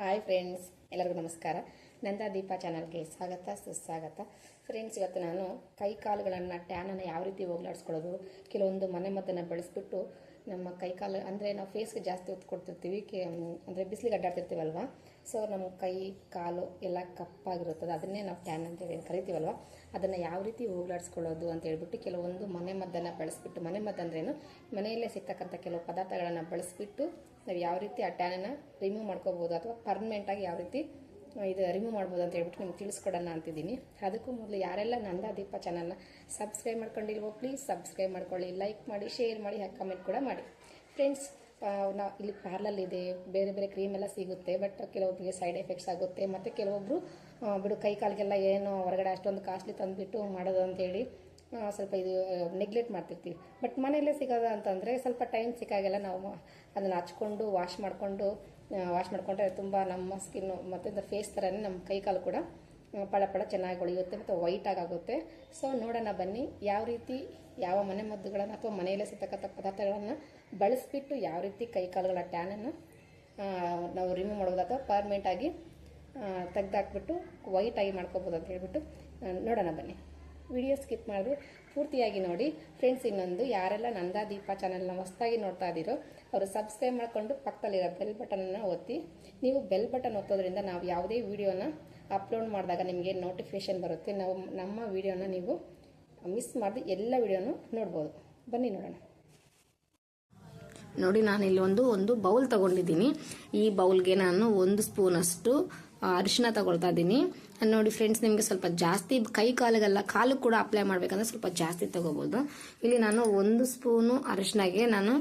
Hi friends ಎಲ್ಲರಿಗೂ ನಮಸ್ಕಾರ. ನಂದಾ ದೀಪ ಚಾನಲ್ಗೆ ಸ್ವಾಗತ, ಸುಸ್ವಾಗತ. ಫ್ರೆಂಡ್ಸ್ ಇವತ್ತು ನಾನು ಕೈ ಕಾಲುಗಳನ್ನು ಟ್ಯಾನನ್ನು ಯಾವ ರೀತಿ ಹೋಗ್ಲಾಡಿಸ್ಕೊಳ್ಳೋದು, ಕೆಲವೊಂದು ಮನೆ ಮದ್ದನ್ನು ಬಳಸ್ಬಿಟ್ಟು ನಮ್ಮ ಕೈ ಕಾಲು, ಅಂದರೆ ನಾವು ಫೇಸ್ಗೆ ಜಾಸ್ತಿ ಒತ್ತು ಕೊಡ್ತಿರ್ತೀವಿ, ಕೆ ಅಂದರೆ ಬಿಸಿಲಿಗೆ ಅಡ್ಡಾಡ್ತಿರ್ತೀವಲ್ವ? ಸೊ ನಮ್ಮ ಕೈ, ಕಾಲು ಎಲ್ಲ ಕಪ್ಪಾಗಿರುತ್ತದೆ. ಅದನ್ನೇ ನಾವು ಟ್ಯಾನ್ ಅಂತ ಏನು ಕರಿತೀವಲ್ವ? ಅದನ್ನು ಯಾವ ರೀತಿ ಹೋಗ್ಲಾಡಿಸ್ಕೊಳ್ಳೋದು ಅಂತ ಹೇಳ್ಬಿಟ್ಟು ಕೆಲವೊಂದು ಮನೆ ಮದ್ದನ್ನು ಬಳಸ್ಬಿಟ್ಟು, ಮನೆ ಮದ್ದು ಅಂದ್ರೇನು, ಮನೆಯಲ್ಲೇ ಸಿಗ್ತಕ್ಕಂಥ ಕೆಲವು ಪದಾರ್ಥಗಳನ್ನು ಬಳಸ್ಬಿಟ್ಟು ನಾವು ಯಾವ ರೀತಿ ಆ ಟ್ಯಾನನ್ನು ರಿಮೂವ್ ಮಾಡ್ಕೋಬೋದು ಅಥವಾ ಪರ್ಮನೆಂಟಾಗಿ ಯಾವ ರೀತಿ ಇದು ರಿಮೂವ್ ಮಾಡ್ಬೋದು ಅಂತ ಹೇಳ್ಬಿಟ್ಟು ನಿಮ್ಗೆ ತಿಳಿಸ್ಕೊಡೋಣ ಅಂತಿದ್ದೀನಿ. ಅದಕ್ಕೂ ಮೊದಲು ಯಾರೆಲ್ಲ ನಂದ ದೀಪ ಚಾನಲ್ನ ಸಬ್ಸ್ಕ್ರೈಬ್ ಮಾಡ್ಕೊಂಡಿಲ್ವೋ ಪ್ಲೀಸ್ ಸಬ್ಸ್ಕ್ರೈಬ್ ಮಾಡ್ಕೊಳ್ಳಿ ಲೈಕ್ ಮಾಡಿ ಶೇರ್ ಮಾಡಿ, ಹಾಗೆ ಕಮೆಂಟ್ ಕೂಡ ಮಾಡಿ. ಫ್ರೆಂಡ್ಸ್ ನಾವು ಇಲ್ಲಿ ಪಾರ್ಲರ್ ಇದೆ, ಬೇರೆ ಬೇರೆ ಕ್ರೀಮ್ ಎಲ್ಲ ಸಿಗುತ್ತೆ ಬಟ್ ಕೆಲವೊಬ್ಬರಿಗೆ ಸೈಡ್ ಎಫೆಕ್ಟ್ಸ್ ಆಗುತ್ತೆ, ಮತ್ತು ಕೆಲವೊಬ್ಬರು ಬಿಡು ಕೈ ಕಾಲಿಗೆಲ್ಲ ಏನು ಹೊರಗಡೆ ಅಷ್ಟೊಂದು ಕಾಸ್ಟ್ಲಿ ತಂದುಬಿಟ್ಟು ಮಾಡೋದು ಅಂತೇಳಿ ಸ್ವಲ್ಪ ಇದು ನೆಗ್ಲೆಕ್ಟ್ ಮಾಡ್ತಿರ್ತೀವಿ. ಬಟ್ ಮನೆಯಲ್ಲೇ ಸಿಗೋದ ಅಂತಂದರೆ ಸ್ವಲ್ಪ ಟೈಮ್ ಸಿಕ್ಕಾಗೆಲ್ಲ ನಾವು ಅದನ್ನು ಹಚ್ಕೊಂಡು ವಾಶ್ ಮಾಡಿಕೊಂಡು ವಾಶ್ ಮಾಡಿಕೊಂಡ್ರೆ ತುಂಬ ನಮ್ಮ ಸ್ಕಿನ್ನು ಮತ್ತು ಫೇಸ್ ಥರನೇ ನಮ್ಮ ಕೈ ಕಾಲು ಕೂಡ ಪಳ ಪಳ ಚೆನ್ನಾಗಿ ಹೊಳೆಯುತ್ತೆ ಮತ್ತು ವೈಟಾಗಿ ಆಗುತ್ತೆ. ಸೊ ನೋಡೋಣ ಬನ್ನಿ ಯಾವ ರೀತಿ ಯಾವ ಮನೆ ಮದ್ದುಗಳನ್ನು ಅಥವಾ ಮನೆಯಲ್ಲೇ ಸಿಗ್ತಕ್ಕಂಥ ಪದಾರ್ಥಗಳನ್ನು ಬಳಸಿಬಿಟ್ಟು ಯಾವ ರೀತಿ ಕೈ ಕಾಲುಗಳ ಟ್ಯಾನನ್ನು ನಾವು ರಿಮೂವ್ ಮಾಡ್ಬೋದು ಅಥವಾ ಪರ್ಮನೆಂಟಾಗಿ ತೆಗ್ದಾಕ್ಬಿಟ್ಟು ವೈಟಾಗಿ ಮಾಡ್ಕೋಬೋದು ಅಂತ ಹೇಳ್ಬಿಟ್ಟು ನೋಡೋಣ ಬನ್ನಿ. ವಿಡಿಯೋ ಸ್ಕಿಪ್ ಮಾಡಿದ್ರೆ ಪೂರ್ತಿಯಾಗಿ ನೋಡಿ. ಫ್ರೆಂಡ್ಸ್ ಇನ್ನೊಂದು ಯಾರೆಲ್ಲ ನಂದಾ ದೀಪ ಚಾನಲ್ನ ಹೊಸದಾಗಿ ನೋಡ್ತಾ ಇದ್ದೀರೋ, ಅವರು ಸಬ್ಸ್ಕ್ರೈಬ್ ಮಾಡಿಕೊಂಡು ಪಕ್ಕದಲ್ಲಿರೋ ಬೆಲ್ ಬಟನನ್ನು ಒತ್ತಿ. ನೀವು ಬೆಲ್ ಬಟನ್ ಒತ್ತೋದ್ರಿಂದ ನಾವು ಯಾವುದೇ ವಿಡಿಯೋನ ಅಪ್ಲೋಡ್ ಮಾಡಿದಾಗ ನಿಮಗೆ ನೋಟಿಫಿಕೇಶನ್ ಬರುತ್ತೆ. ನಾವು ನಮ್ಮ ವಿಡಿಯೋನ ನೀವು ಮಿಸ್ ಮಾಡಿ ಎಲ್ಲ ವಿಡಿಯೋನು ನೋಡ್ಬೋದು. ಬನ್ನಿ ನೋಡೋಣ. ನೋಡಿ, ನಾನು ಇಲ್ಲಿ ಒಂದು ಬೌಲ್ ತಗೊಂಡಿದ್ದೀನಿ. ಈ ಬೌಲ್ಗೆ ನಾನು ಒಂದು ಸ್ಪೂನಷ್ಟು ಅರಿಶಿನ ತಗೊಳ್ತಾ ಇದ್ದೀನಿ. ನೋಡಿ ಫ್ರೆಂಡ್ಸ್ ನಿಮಗೆ ಸ್ವಲ್ಪ ಜಾಸ್ತಿ ಕೈ ಕಾಲಿಗೆಲ್ಲ ಕಾಲು ಕೂಡ ಅಪ್ಲೈ ಮಾಡಬೇಕಂದ್ರೆ ಸ್ವಲ್ಪ ಜಾಸ್ತಿ ತಗೋಬಹುದು ಇಲ್ಲಿ ನಾನು ಒಂದು ಸ್ಪೂನು ಅರಿಶಿನಾಗೆ ನಾನು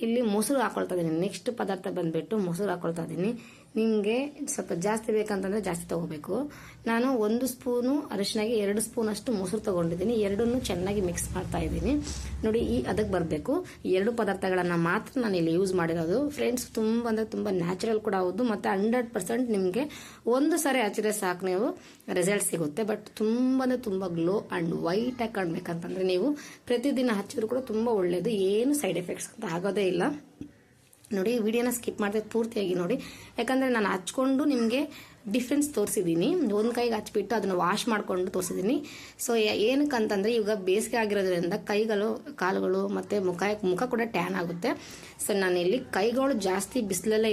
ಇಲ್ಲಿ ಮೊಸರು ಹಾಕೊಳ್ತಾ ಇದ್ದೀನಿ. ನೆಕ್ಸ್ಟ್ ಪದಾರ್ಥ ಬಂದ್ಬಿಟ್ಟು ಮೊಸರು ಹಾಕೊಳ್ತಾ ಇದ್ದೀನಿ. ನಿಮಗೆ ಸ್ವಲ್ಪ ಜಾಸ್ತಿ ಬೇಕಂತಂದ್ರೆ ಜಾಸ್ತಿ ತಗೋಬೇಕು. ನಾನು ಒಂದು ಸ್ಪೂನು ಅರಿಶಿನಾಗೆ ಎರಡು ಸ್ಪೂನ್ ಅಷ್ಟು ಮೊಸರು ತಗೊಂಡಿದ್ದೀನಿ. ಎರಡನ್ನು ಚೆನ್ನಾಗಿ ಮಿಕ್ಸ್ ಮಾಡ್ತಾ ಇದ್ದೀನಿ. ನೋಡಿ, ಈ ಅದಕ್ಕೆ ಬರಬೇಕು. ಎರಡು ಪದಾರ್ಥಗಳನ್ನು ಮಾತ್ರ ನಾನು ಇಲ್ಲಿ ಯೂಸ್ ಮಾಡಿರೋದು. ಫ್ರೆಂಡ್ಸ್ ತುಂಬ ಅಂದ್ರೆ ತುಂಬ ನ್ಯಾಚುರಲ್ ಕೂಡ ಹೌದು. ಮತ್ತೆ ಹಂಡ್ರೆಡ್ ಪರ್ಸೆಂಟ್ ನಿಮಗೆ ಒಂದು ಸಾರಿ ಹಚ್ಚಿದ್ರೆ ಸಾಕು ನೀವು. ರಿಸಲ್ಟ್ ಸಿಗುತ್ತೆ. ಬಟ್ ತುಂಬಾ ಅಂದ್ರೆ ತುಂಬ ಗ್ಲೋ ಅಂಡ್ ವೈಟ್ ಆಗಿ ಕಾಣ್ಬೇಕಂತಂದ್ರೆ ನೀವು ಪ್ರತಿದಿನ ಹಚ್ಚಿದ್ರು ಕೂಡ ತುಂಬ ಒಳ್ಳೇದು. ಏನು ಸೈಡ್ ಎಫೆಕ್ಟ್ಸ್ ಅಂತ ಆಗೋದೇ ಇಲ್ಲ. ನೋಡಿ ವಿಡಿಯೋನ ಸ್ಕಿಪ್ ಮಾಡಿದ್ರೆ ಪೂರ್ತಿಯಾಗಿ ನೋಡಿ. ಯಾಕಂದ್ರೆ ನಾನು ಹಚ್ಕೊಂಡು ನಿಮಗೆ ಡಿಫ್ರೆನ್ಸ್ ತೋರಿಸಿದ್ದೀನಿ. ಒಂದು ಕೈಗೆ ಹಚ್ಬಿಟ್ಟು ಅದನ್ನು ವಾಶ್ ಮಾಡಿಕೊಂಡು ತೋರಿಸಿದ್ದೀನಿ. ಸೊ ಏನಕ್ಕೆ ಅಂತಂದ್ರೆ ಇವಾಗ ಬೇಸಿಗೆ ಆಗಿರೋದ್ರಿಂದ ಕೈಗಳು, ಕಾಲುಗಳು ಮತ್ತು ಮುಖ ಮುಖ ಕೂಡ ಟ್ಯಾನ್ ಆಗುತ್ತೆ. ಸೊ ನಾನಿಲ್ಲಿ ಕೈಗಳು ಜಾಸ್ತಿ ಬಿಸಿಲಲ್ಲೇ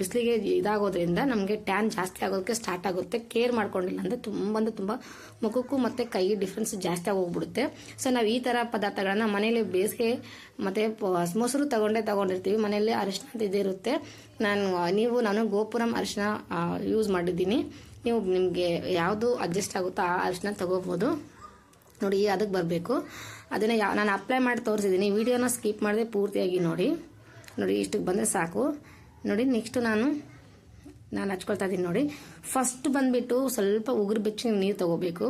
ಬಿಸಿಲಿಗೆ ಇದಾಗೋದ್ರಿಂದ ನಮಗೆ ಟ್ಯಾನ್ ಜಾಸ್ತಿ ಆಗೋದಕ್ಕೆ ಸ್ಟಾರ್ಟ್ ಆಗುತ್ತೆ. ಕೇರ್ ಮಾಡ್ಕೊಂಡಿಲ್ಲ ಅಂದರೆ ತುಂಬ ಅಂದರೆ ತುಂಬ ಮುಖಕ್ಕೂ ಮತ್ತು ಕೈಗೆ ಡಿಫ್ರೆನ್ಸ್ ಜಾಸ್ತಿ ಆಗೋಗ್ಬಿಡುತ್ತೆ. ಸೊ ನಾವು ಈ ಥರ ಪದಾರ್ಥಗಳನ್ನ ಮನೇಲಿ ಬೇಸಿಗೆ ಮತ್ತು ಮೊಸರು ತಗೊಂಡೇ ತಗೊಂಡಿರ್ತೀವಿ. ಮನೆಯಲ್ಲಿ ಅರಿಶಿನ ಅಂತ ಇದಿರುತ್ತೆ. ನಾನು ನೀವು, ನಾನು ಗೋಪುರಂ ಅರಿಶಿನ ಯೂಸ್ ಮಾಡಿದ್ದೀನಿ. ನೀವು ನಿಮಗೆ ಯಾವುದು ಅಡ್ಜಸ್ಟ್ ಆಗುತ್ತೋ ಆ ಅರಿಶಿನ ತಗೋಬೋದು. ನೋಡಿ ಅದಕ್ಕೆ ಬರಬೇಕು. ಅದನ್ನು ಯಾವ ನಾನು ಅಪ್ಲೈ ಮಾಡಿ ತೋರಿಸಿದ್ದೀನಿ. ವಿಡಿಯೋನ ಸ್ಕಿಪ್ ಮಾಡಿದೆ ಪೂರ್ತಿಯಾಗಿ ನೋಡಿ. ನೋಡಿ ಇಷ್ಟಕ್ಕೆ ಬಂದರೆ ಸಾಕು. ನೋಡಿ ನೆಕ್ಸ್ಟ್ ನಾನು ನಾನು ಹಚ್ಕೊಳ್ತಾ ಇದ್ದೀನಿ ನೋಡಿ. ಫಸ್ಟ್ ಬಂದ್ಬಿಟ್ಟು ಸ್ವಲ್ಪ ಉಗುರು ಬೆಚ್ಚಿನ ನೀರು ತಗೋಬೇಕು.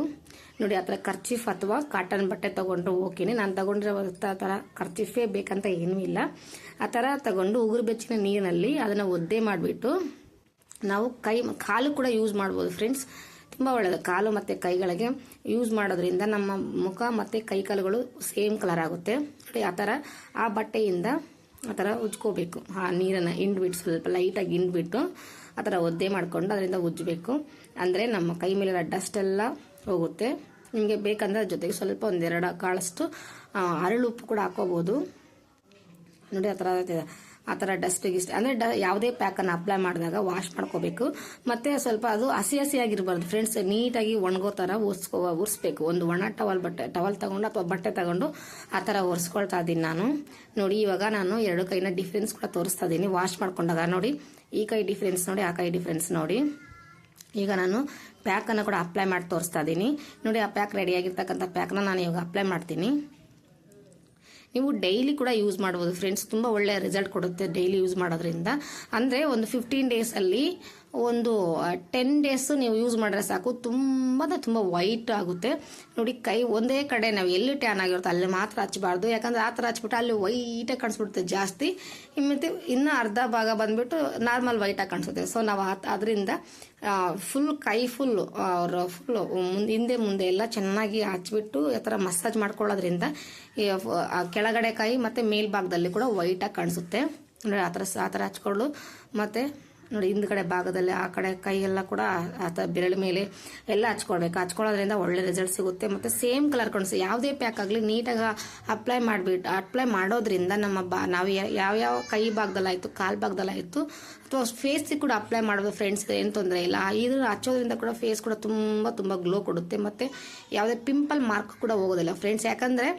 ನೋಡಿ ಆ ಥರ ಕರ್ಚೀಫ್ ಅಥವಾ ಕಾಟನ್ ಬಟ್ಟೆ ತೊಗೊಂಡ್ರು ಓಕೆನೆ ನಾನು ತಗೊಂಡಿರೋ ಆ ಥರ ಕರ್ಚೀಫೇ ಬೇಕಂತ ಏನೂ ಇಲ್ಲ. ಆ ಥರ ತಗೊಂಡು ಉಗುರು ಬೆಚ್ಚಿನ ನೀರಿನಲ್ಲಿ ಅದನ್ನು ಒದ್ದೆ ಮಾಡಿಬಿಟ್ಟು ನಾವು ಕೈ, ಕಾಲು ಕೂಡ ಯೂಸ್ ಮಾಡ್ಬೋದು ಫ್ರೆಂಡ್ಸ್ ತುಂಬ ಒಳ್ಳೆಯದು ಕಾಲು ಮತ್ತು ಕೈಗಳಿಗೆ ಯೂಸ್ ಮಾಡೋದ್ರಿಂದ ನಮ್ಮ ಮುಖ ಮತ್ತು ಕೈ ಕಾಲುಗಳು ಸೇಮ್ ಕಲರ್ ಆಗುತ್ತೆ. ನೋಡಿ ಆ ಥರ ಆ ಬಟ್ಟೆಯಿಂದ ಆ ಥರ ಉಜ್ಕೋಬೇಕು. ಆ ನೀರನ್ನು ಹಿಂಡ್ಬಿಟ್ಟು ಸ್ವಲ್ಪ ಲೈಟಾಗಿ ಹಿಂಡ್ಬಿಟ್ಟು ಆ ಥರ ಒದ್ದೆ ಮಾಡಿಕೊಂಡು ಅದರಿಂದ ಉಜ್ಜಬೇಕು. ಅಂದರೆ ನಮ್ಮ ಕೈ ಮೇಲಿರೋ ಡಸ್ಟ್ ಎಲ್ಲ ಹೋಗುತ್ತೆ. ನಿಮಗೆ ಬೇಕಂದ್ರೆ ಅದ್ರ ಜೊತೆಗೆ ಸ್ವಲ್ಪ ಒಂದೆರಡು ಕಾಳಷ್ಟು ಅರಳು ಉಪ್ಪು ಕೂಡ ಹಾಕೋಬೋದು. ನೋಡಿ ಆ ಥರ ಆ ಥರ ಡಸ್ಟ್ ಗಿಸ್ಟ್ ಅಂದರೆ ಡ, ಯಾವುದೇ ಪ್ಯಾಕನ್ನು ಅಪ್ಲೈ ಮಾಡಿದಾಗ ವಾಶ್ ಮಾಡ್ಕೋಬೇಕು. ಮತ್ತು ಸ್ವಲ್ಪ ಅದು ಹಸಿ ಹಸಿಯಾಗಿರಬಾರ್ದು. ಫ್ರೆಂಡ್ಸ್ ನೀಟಾಗಿ ಒಣಗೋ ಥರ ಒರ್ಸ್ಕೋ, ಒರೆಸ್ಬೇಕು. ಒಂದು ಒಣ ಟವಲ್ ಬಟ್ಟೆ ಟವಲ್ ತಗೊಂಡು ಅಥವಾ ಬಟ್ಟೆ ತಗೊಂಡು ಆ ಥರ ಒರೆಸ್ಕೊಳ್ತಾ ಇದ್ದೀನಿ ನಾನು. ನೋಡಿ, ಇವಾಗ ನಾನು ಎರಡು ಕೈನ ಡಿಫ್ರೆನ್ಸ್ ಕೂಡ ತೋರಿಸ್ತಾ ಇದ್ದೀನಿ ವಾಶ್ ಮಾಡ್ಕೊಂಡಾಗ ನೋಡಿ ಈ ಕೈ ಡಿಫ್ರೆನ್ಸ್ ನೋಡಿ, ಆ ಕೈ ಡಿಫ್ರೆನ್ಸ್ ನೋಡಿ. ಈಗ ನಾನು ಪ್ಯಾಕನ್ನು ಕೂಡ ಅಪ್ಲೈ ಮಾಡಿ ತೋರಿಸ್ತಾ ಇದ್ದೀನಿ ನೋಡಿ, ಆ ಪ್ಯಾಕ್ ರೆಡಿಯಾಗಿರ್ತಕ್ಕಂಥ ಪ್ಯಾಕ್ನ ನಾನು ಇವಾಗ ಅಪ್ಲೈ ಮಾಡ್ತೀನಿ. ನೀವು ಡೈಲಿ ಕೂಡ ಯೂಸ್ ಮಾಡ್ಬೋದು ಫ್ರೆಂಡ್ಸ್ ತುಂಬ ಒಳ್ಳೆಯ ರಿಸಲ್ಟ್ ಕೊಡುತ್ತೆ ಡೈಲಿ ಯೂಸ್ ಮಾಡೋದ್ರಿಂದ. ಅಂದರೆ ಒಂದು ಫಿಫ್ಟೀನ್ ಡೇಸಲ್ಲಿ ಒಂದು ಟೆನ್ ಡೇಸ್ ನೀವು ಯೂಸ್ ಮಾಡಿದ್ರೆ ಸಾಕು. ತುಂಬ ತುಂಬ ವೈಟ್ ಆಗುತ್ತೆ. ನೋಡಿ, ಕೈ ಒಂದೇ ಕಡೆ ನಾವು ಎಲ್ಲಿ ಟ್ಯಾನ್ ಆಗಿರುತ್ತೆ ಅಲ್ಲಿ ಮಾತ್ರ ಹಚ್ಚಬಾರ್ದು. ಯಾಕಂದ್ರೆ ಆ ಥರ ಹಚ್ಬಿಟ್ಟು ಅಲ್ಲಿ ವೈಟಾಗಿ ಕಾಣಿಸ್ಬಿಡುತ್ತೆ ಜಾಸ್ತಿ. ಮತ್ತು ಇನ್ನು ಅರ್ಧ ಭಾಗ ಬಂದ್ಬಿಟ್ಟು ನಾರ್ಮಲ್ ವೈಟಾಗಿ ಕಾಣಿಸುತ್ತೆ. ಸೊ ನಾವು ಅದರಿಂದ ಫುಲ್ ಕೈ ಫುಲ್ ಅವ್ರ ಫುಲ್ ಹಿಂದೆ ಮುಂದೆ ಎಲ್ಲ ಚೆನ್ನಾಗಿ ಹಚ್ಬಿಟ್ಟು ಆ ಥರ ಮಸಾಜ್ ಮಾಡ್ಕೊಳ್ಳೋದ್ರಿಂದ ಕೆಳಗಡೆ ಕೈ ಮತ್ತು ಮೇಲ್ಭಾಗದಲ್ಲಿ ಕೂಡ ವೈಟಾಗಿ ಕಾಣಿಸುತ್ತೆ. ನೋಡಿ, ಆ ಥರ ಆ ಥರ ಹಚ್ಕೊಳ್ಳು ಮತ್ತೆ ನೋಡಿ ಹಿಂದ್ಗಡೆ ಭಾಗದಲ್ಲಿ, ಆ ಕಡೆ ಕೈಯೆಲ್ಲ ಕೂಡ ಬೆರಳು ಮೇಲೆ ಎಲ್ಲ ಹಚ್ಕೊಳ್ಬೇಕು. ಹಚ್ಕೊಳ್ಳೋದ್ರಿಂದ ಒಳ್ಳೆ ರಿಸಲ್ಟ್ ಸಿಗುತ್ತೆ. ಮತ್ತು ಸೇಮ್ ಕಲರ್ ಕಾಣಿಸುತ್ತೆ. ಯಾವುದೇ ಪ್ಯಾಕ್ ಆಗಲಿ, ನೀಟಾಗಿ ಅಪ್ಲೈ ಮಾಡಿಬಿಟ್ಟು ಅಪ್ಲೈ ಮಾಡೋದ್ರಿಂದ ನಮ್ಮ ಬಾ, ನಾವು ಯಾವ್ಯಾವ ಕೈ ಭಾಗದಲ್ಲಾಯಿತು ಕಾಲು ಭಾಗದಲ್ಲಾಯಿತು ಅಥವಾ ಫೇಸಿಗೆ ಕೂಡ ಅಪ್ಲೈ ಮಾಡೋದು ಫ್ರೆಂಡ್ಸ್ ಏನು ತೊಂದರೆ ಇಲ್ಲ. ಇದು ಹಚ್ಚೋದ್ರಿಂದ ಕೂಡ ಫೇಸ್ ಕೂಡ ತುಂಬ ತುಂಬ ಗ್ಲೋ ಕೊಡುತ್ತೆ. ಮತ್ತು ಯಾವುದೇ ಪಿಂಪಲ್ ಮಾರ್ಕ್ ಕೂಡ ಹೋಗೋದಿಲ್ಲ ಫ್ರೆಂಡ್ಸ್ ಯಾಕಂದರೆ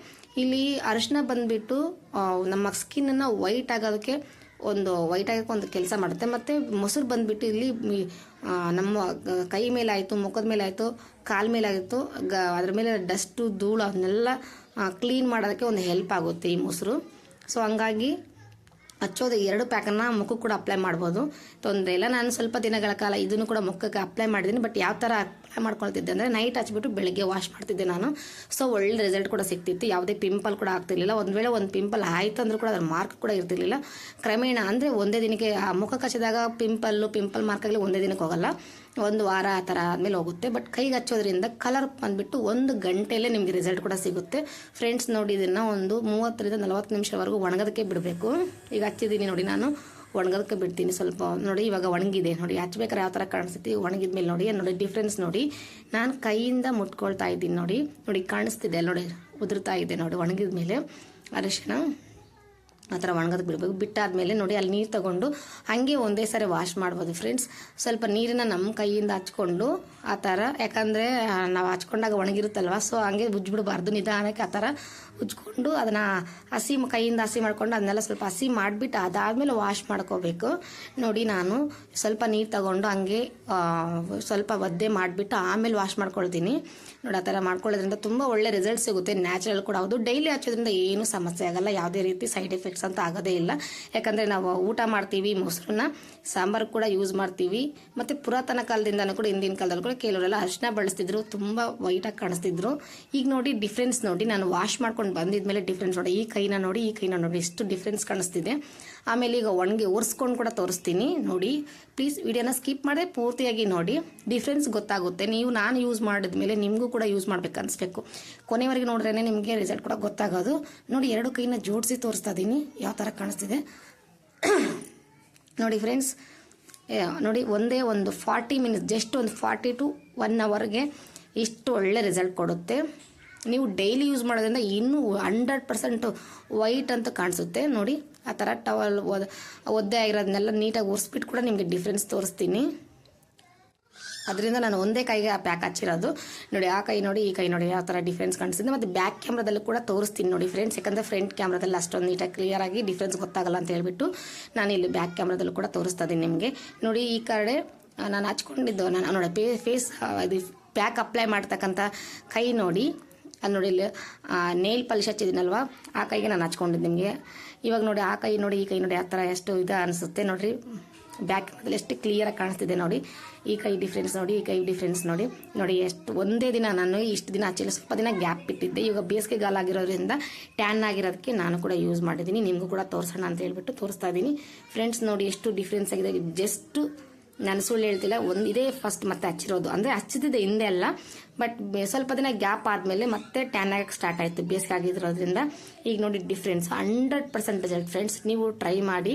ಇಲ್ಲಿ ಅರಿಶಿನ ಬಂದುಬಿಟ್ಟು ನಮ್ಮ ಸ್ಕಿನ್ನನ್ನು ವೈಟ್ ಆಗೋದಕ್ಕೆ ಒಂದು ವೈಟ್ ಆಗೋಕ್ಕೆ ಒಂದು ಕೆಲಸ ಮಾಡುತ್ತೆ. ಮತ್ತು ಮೊಸರು ಬಂದುಬಿಟ್ಟು ಇಲ್ಲಿ ನಮ್ಮ ಕೈ ಮೇಲೆ ಆಯಿತು, ಮುಖದ ಮೇಲೆ ಆಯಿತು, ಕಾಲ ಮೇಲೆ ಆಯಿತು, ಗ, ಅದ್ರ ಮೇಲೆ ಡಸ್ಟು ಧೂಳು, ಅದನ್ನೆಲ್ಲ ಕ್ಲೀನ್ ಮಾಡೋದಕ್ಕೆ ಒಂದು ಹೆಲ್ಪ್ ಆಗುತ್ತೆ ಈ ಮೊಸರು. ಸೊ ಹಂಗಾಗಿ ಹಚ್ಚೋದು ಎರಡು ಪ್ಯಾಕನ್ನು ಮುಖಕ್ಕೆ ಕೂಡ ಅಪ್ಲೈ ಮಾಡ್ಬೋದು. ತೊಂದರೆ ಇಲ್ಲ. ನಾನು ಸ್ವಲ್ಪ ದಿನಗಳ ಕಾಲ ಇದನ್ನು ಕೂಡ ಮುಖಕ್ಕೆ ಅಪ್ಲೈ ಮಾಡಿದ್ದೀನಿ. ಬಟ್ ಯಾವ ಥರ ಅಪ್ಲೈ ಮಾಡ್ಕೊಳ್ತಿದ್ದೆ ಅಂದರೆ ನೈಟ್ ಹಚ್ಬಿಟ್ಟು ಬೆಳಗ್ಗೆ ವಾಶ್ ಮಾಡ್ತಿದ್ದೆ ನಾನು. ಸೊ ಒಳ್ಳೆ ರಿಸಲ್ಟ್ ಕೂಡ ಸಿಗ್ತಿತ್ತು ಯಾವುದೇ ಪಿಂಪಲ್ ಕೂಡ ಆಗ್ತಿರ್ಲಿಲ್ಲ. ಒಂದು ವೇಳೆ ಒಂದು ಪಿಂಪಲ್ ಆಯಿತು ಅಂದರೂ ಕೂಡ ಅದರ ಮಾರ್ಕ್ ಕೂಡ ಇರ್ತಿರ್ಲಿಲ್ಲ. ಕ್ರಮೇಣ ಅಂದರೆ ಒಂದೇ ದಿನಕ್ಕೆ, ಆ ಮುಖ ಹಚ್ಚಿದಾಗ ಪಿಂಪಲ್ಲು ಪಿಂಪಲ್ ಮಾರ್ಕ್ ಆಗಲಿ ಒಂದೇ ದಿನಕ್ಕೆ ಹೋಗಲ್ಲ. ಒಂದು ವಾರ ಆ ಥರ ಆದಮೇಲೆ ಹೋಗುತ್ತೆ. ಬಟ್ ಕೈಗೆ ಹಚ್ಚೋದ್ರಿಂದ ಕಲರ್ ಬಂದುಬಿಟ್ಟು ಒಂದು ಗಂಟೆಯಲ್ಲೇ ನಿಮಗೆ ರಿಸಲ್ಟ್ ಕೂಡ ಸಿಗುತ್ತೆ. ಫ್ರೆಂಡ್ಸ್ ನೋಡಿ ಇದನ್ನು ಒಂದು ಮೂವತ್ತರಿಂದ ನಲವತ್ತು ನಿಮಿಷವರೆಗೂ ಒಣಗೋದಕ್ಕೆ ಬಿಡಬೇಕು. ಈಗ ಹಚ್ಚಿದ್ದೀನಿ ನೋಡಿ ನಾನು. ಒಣಗೋದಕ್ಕೆ ಬಿಡ್ತೀನಿ ಸ್ವಲ್ಪ. ನೋಡಿ ಇವಾಗ ಒಣಗಿದೆ. ನೋಡಿ ಹಚ್ಬೇಕಾರೆ ಯಾವ ಥರ ಕಾಣಿಸ್ತೈತಿ? ಒಣಗಿದ ಮೇಲೆ ನೋಡಿ ನೋಡಿ ಡಿಫ್ರೆನ್ಸ್ ನೋಡಿ. ನಾನು ಕೈಯಿಂದ ಮುಟ್ಕೊಳ್ತಾ ಇದ್ದೀನಿ ನೋಡಿ. ನೋಡಿ ಕಾಣಿಸ್ತಿದೆ, ನೋಡಿ. ಉದುರ್ತಾ ಇದೆ ನೋಡಿ ಒಣಗಿದ ಮೇಲೆ ಅರಿಶಿನ. ಆ ಥರ ಒಣಗೋದಕ್ಕೆ ಬಿಡಬೇಕು. ಬಿಟ್ಟಾದ್ಮೇಲೆ ನೋಡಿ ಅಲ್ಲಿ ನೀರು ತಗೊಂಡು ಹಾಗೆ ಒಂದೇ ಸಾರಿ ವಾಶ್ ಮಾಡ್ಬೋದು ಫ್ರೆಂಡ್ಸ್ ಸ್ವಲ್ಪ ನೀರನ್ನ ನಮ್ಮ ಕೈಯಿಂದ ಹಚ್ಕೊಂಡು ಆ ಥರ, ಯಾಕಂದರೆ ನಾವು ಹಚ್ಕೊಂಡಾಗ ಒಣಗಿರುತ್ತಲ್ವ ಸೊ ಹಂಗೆ ಉಜ್ಜಿಬಿಡಬಾರ್ದು ನಿಧಾನಕ್ಕೆ ಆ ಥರ ಉಜ್ಕೊಂಡು ಅದನ್ನು ಹಸಿ ಕೈಯಿಂದ ಹಸಿ ಮಾಡ್ಕೊಂಡು ಅದನ್ನೆಲ್ಲ ಸ್ವಲ್ಪ ಹಸಿ ಮಾಡಿಬಿಟ್ಟು ಅದಾದಮೇಲೆ ವಾಶ್ ಮಾಡ್ಕೋಬೇಕು. ನೋಡಿ ನಾನು ಸ್ವಲ್ಪ ನೀರು ತಗೊಂಡು ಹಂಗೆ ಸ್ವಲ್ಪ ಒದ್ದೆ ಮಾಡಿಬಿಟ್ಟು ಆಮೇಲೆ ವಾಶ್ ಮಾಡ್ಕೊಳ್ತೀನಿ. ನೋಡಿ ಆ ಥರ ಮಾಡ್ಕೊಳ್ಳೋದ್ರಿಂದ ತುಂಬ ಒಳ್ಳೆ ರಿಸಲ್ಟ್ ಸಿಗುತ್ತೆ. ನ್ಯಾಚುರಲ್ ಕೂಡ ಹೌದು. ಡೈಲಿ ಹಚ್ಚೋದ್ರಿಂದ ಏನೂ ಸಮಸ್ಯೆ ಆಗಲ್ಲ. ಯಾವುದೇ ರೀತಿ ಸೈಡ್ ಎಫೆಕ್ಟ್ಸ್ ಅಂತ ಆಗೋದೇ ಇಲ್ಲ. ಯಾಕಂದರೆ ನಾವು ಊಟ ಮಾಡ್ತೀವಿ, ಮೊಸರನ್ನ, ಸಾಂಬಾರು ಕೂಡ ಯೂಸ್ ಮಾಡ್ತೀವಿ. ಮತ್ತು ಪುರಾತನ ಕಾಲದಿಂದನೂ ಕೂಡ ಹಿಂದಿನ ಕಾಲದಲ್ಲಿ ಕೂಡ ಕೆಲವರೆಲ್ಲ ಅರಿಶಿನ ಬಳಸ್ತಿದ್ರು, ತುಂಬ ವೈಟಾಗಿ ಕಾಣಿಸ್ತಿದ್ರು. ಈಗ ನೋಡಿ ಡಿಫ್ರೆನ್ಸ್ ನೋಡಿ, ನಾನು ವಾಶ್ ಮಾಡ್ಕೊಂಡು ಬಂದಿದ್ಮೇಲೆ ಡಿಫ್ರೆನ್ಸ್ ನೋಡಿ, ಈ ಕೈನ ನೋಡಿ, ಈ ಕೈನ ನೋಡಿ, ಎಷ್ಟು ಡಿಫ್ರೆನ್ಸ್ ಕಾಣಿಸ್ತಿದೆ. ಆಮೇಲೆ ಈಗ ಒಣಗಿ ಒರೆಸ್ಕೊಂಡು ಕೂಡ ತೋರಿಸ್ತೀನಿ, ನೋಡಿ. ಪ್ಲೀಸ್ ವಿಡಿಯೋನ ಸ್ಕಿಪ್ ಮಾಡದೆ ಪೂರ್ತಿಯಾಗಿ ನೋಡಿ. ಡಿಫ್ರೆನ್ಸ್ ಗೊತ್ತಾಗುತ್ತೆ. ನೀವು ನಾನು ಯೂಸ್ ಮಾಡಿದ್ಮೇಲೆ ನಿಮಗೂ ಕೂಡ ಯೂಸ್ ಮಾಡ್ಬೇಕು ಅನಿಸ್ಬೇಕು ಕೊನೆವರೆಗೆ ನೋಡ್ರೇ ನಿಮಗೆ ರಿಸಲ್ಟ್ ಕೂಡ ಗೊತ್ತಾಗೋದು. ನೋಡಿ, ಎರಡು ಕೈನ ಜೋಡಿಸಿ ತೋರಿಸ್ತಾ ಇದ್ದೀನಿ ಯಾವ ಥರ ಕಾಣಿಸ್ತಿದೆ? ನೋಡಿ ಫ್ರೆಂಡ್ಸ್ ನೋಡಿ ಒಂದೇ ಒಂದು ಫಾರ್ಟಿ ಮಿನಿಟ್ಸ್ ಜಸ್ಟ್ ಒಂದು ಫಾರ್ಟಿ ಟು ಒನ್ ಅವರ್ಗೆ ಇಷ್ಟು ಒಳ್ಳೆ ರಿಸಲ್ಟ್ ಕೊಡುತ್ತೆ. ನೀವು ಡೈಲಿ ಯೂಸ್ ಮಾಡೋದ್ರಿಂದ ಇನ್ನೂ ಹಂಡ್ರೆಡ್ ಪರ್ಸೆಂಟು ವೈಟ್ ಅಂತ ಕಾಣಿಸುತ್ತೆ. ನೋಡಿ, ಆ ಥರ ಟವಲ್ ಒದ್ ಒದ್ದೆ ಆಗಿರೋದನ್ನೆಲ್ಲ ನೀಟಾಗಿ ಒರೆಸ್ಬಿಟ್ಟು ಕೂಡ ನಿಮಗೆ ಡಿಫ್ರೆನ್ಸ್ ತೋರಿಸ್ತೀನಿ. ಅದರಿಂದ ನಾನು ಒಂದೇ ಕೈಗೆ ಆ ಪ್ಯಾಕ್ ಹಚ್ಚಿರೋದು. ನೋಡಿ, ಆ ಕೈ ನೋಡಿ, ಈ ಕೈ ನೋಡಿ, ಯಾವ ಥರ ಡಿಫ್ರೆನ್ಸ್ ಕಾಣಿಸ್ತಿದೆ ಮತ್ತು ಬ್ಯಾಕ್ ಕ್ಯಾಮ್ರಾದಲ್ಲೂ ಕೂಡ ತೋರಿಸ್ತೀನಿ ನೋಡಿ ಫ್ರೆಂಡ್ಸ್ ಯಾಕಂದರೆ ಫ್ರಂಟ್ ಕ್ಯಾಮ್ರಾದಲ್ಲಿ ಅಷ್ಟೊಂದು ನೀಟಾಗಿ ಕ್ಲಿಯರಾಗಿ ಡಿಫ್ರೆನ್ಸ್ ಗೊತ್ತಾಗಲ್ಲ ಅಂತ ಹೇಳ್ಬಿಟ್ಟು ನಾನು ಇಲ್ಲಿ ಬ್ಯಾಕ್ ಕ್ಯಾಮ್ರಾದಲ್ಲೂ ಕೂಡ ತೋರಿಸ್ತಾ ನಿಮಗೆ. ನೋಡಿ, ಈ ಕಡೆ ನಾನು ಹಚ್ಕೊಂಡಿದ್ದು, ನಾನು, ನೋಡಿ, ಪೇ ಫೇಸ್ ಇದು ಪ್ಯಾಕ್ ಅಪ್ಲೈ ಮಾಡ್ತಕ್ಕಂಥ ಕೈ ನೋಡಿ. ಅದು ನೋಡಿ ಇಲ್ಲಿ ನೇಲ್ ಪಾಲಿಶ್ ಹಚ್ಚಿದ್ದೀನಲ್ವ? ಆ ಕೈಗೆ ನಾನು ಹಚ್ಕೊಂಡಿದ್ದು ನಿಮಗೆ. ಇವಾಗ ನೋಡಿ, ಆ ಕೈ ನೋಡಿ, ಈ ಕೈ ನೋಡಿ, ಆ ಥರ ಎಷ್ಟು ಇದು ಅನಿಸುತ್ತೆ ನೋಡಿರಿ. ಬ್ಯಾಕ್ ಎಷ್ಟು ಕ್ಲಿಯರಾಗಿ ಕಾಣಿಸ್ತಿದೆ ನೋಡಿ. ಈ ಕೈ ಡಿಫ್ರೆನ್ಸ್ ನೋಡಿ, ಈ ಕೈ ಡಿಫ್ರೆನ್ಸ್ ನೋಡಿ. ನೋಡಿ, ಎಷ್ಟು, ಒಂದೇ ದಿನ ನಾನು ಇಷ್ಟು ದಿನ ಆಚೆಲ್ಲ ಸ್ವಲ್ಪ ದಿನ ಗ್ಯಾಪ್ ಬಿಟ್ಟಿದ್ದೆ ಇವಾಗ ಬೇಸಿಗೆಗಾಲ ಆಗಿರೋದ್ರಿಂದ ಟ್ಯಾನ್ ಆಗಿರೋದಕ್ಕೆ ನಾನು ಕೂಡ ಯೂಸ್ ಮಾಡಿದ್ದೀನಿ. ನಿಮಗೂ ಕೂಡ ತೋರಿಸೋಣ ಅಂತ ಹೇಳ್ಬಿಟ್ಟು ತೋರಿಸ್ತಾ ಇದ್ದೀನಿ. ಫ್ರೆಂಡ್ಸ್ ನೋಡಿ, ಎಷ್ಟು ಡಿಫ್ರೆನ್ಸ್ ಆಗಿದೆ. ಜಸ್ಟು ನಾನು ಸುಳ್ಳು ಹೇಳ್ತಿಲ್ಲ. ಒಂದು, ಇದೇ ಫಸ್ಟ್ ಮತ್ತೆ ಹಚ್ಚಿರೋದು. ಅಂದರೆ ಹಚ್ಚಿದ್ದೆ ಹಿಂದೆ ಅಲ್ಲ. ಬಟ್ ಸ್ವಲ್ಪ ದಿನ ಗ್ಯಾಪ್ ಆದಮೇಲೆ ಮತ್ತೆ ಟ್ಯಾನ್ ಆಗಕ್ಕೆ ಸ್ಟಾರ್ಟ್ ಆಯಿತು. ಬೇಸಿಗೆ ಆಗಿರೋದ್ರಿಂದ. ಈಗ ನೋಡಿ difference hundred percent result friends ನೀವು ಟ್ರೈ ಮಾಡಿ.